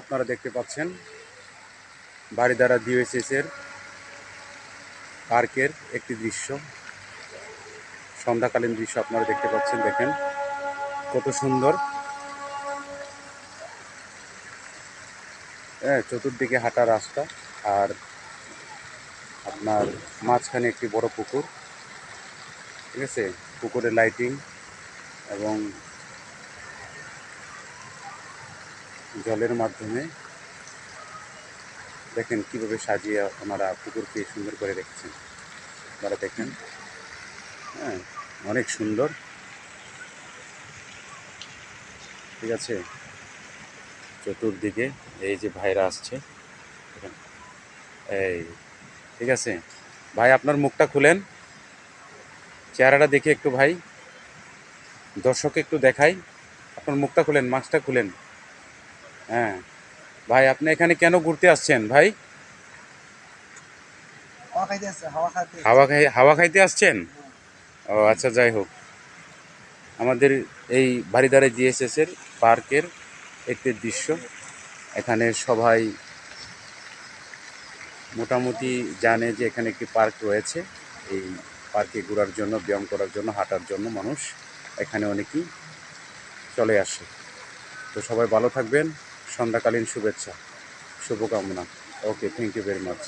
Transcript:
আপনারা দেখতে পাচ্ছেন বাড়িদারা ডিওএসএস এর পার্কের একটি দৃশ্য। সন্ধ্যাকালীন দৃশ্য আপনারা দেখতে পাচ্ছেন, দেখেন। কত সুন্দর। হ্যাঁ চতুর্দিকে হাঁটা রাস্তা আর আপনার মাঝখানে একটি বড় পুকুর। ঠিক আছে? পুকুরে লাইটিং এবং জলের মাধ্যমে দেখেন কীভাবে সাজিয়ে ওনারা পুকুরকে সুন্দর করে রেখেছেন। আপনারা দেখেন হ্যাঁ অনেক সুন্দর। ঠিক আছে? চতুর্দিকে এই যে ভাইরা আসছে এই, ঠিক আছে? ভাই, আপনার মুখটা খুলেন। চেহারাটা দেখি একটু, ভাই। দর্শক একটু দেখাই। আপনার মুখটা খুলেন, মাস্কটা খুলেন। হ্যাঁ। ভাই আপনি এখানে কেন ঘুরতে আসছেন ভাই? হাওয়া খাই হাওয়া খাইতে আসছেন? ও আচ্ছা যাই হোক। আমাদের এই বাড়িদারে জিএসএস এর পার্কের একটি দৃশ্য। এখানে সবাই মোটামুটি জানে যে এখানে একটি পার্ক রয়েছে। এই পার্কে ঘোরার জন্য ব্যায়াম করার জন্য হাঁটার জন্য মানুষ এখানে অনেকেই চলে আসে। তো সবাই ভালো থাকবেন। সন্ধ্যাকালীন শুভেচ্ছা শুভকামনা। Okay thank you very much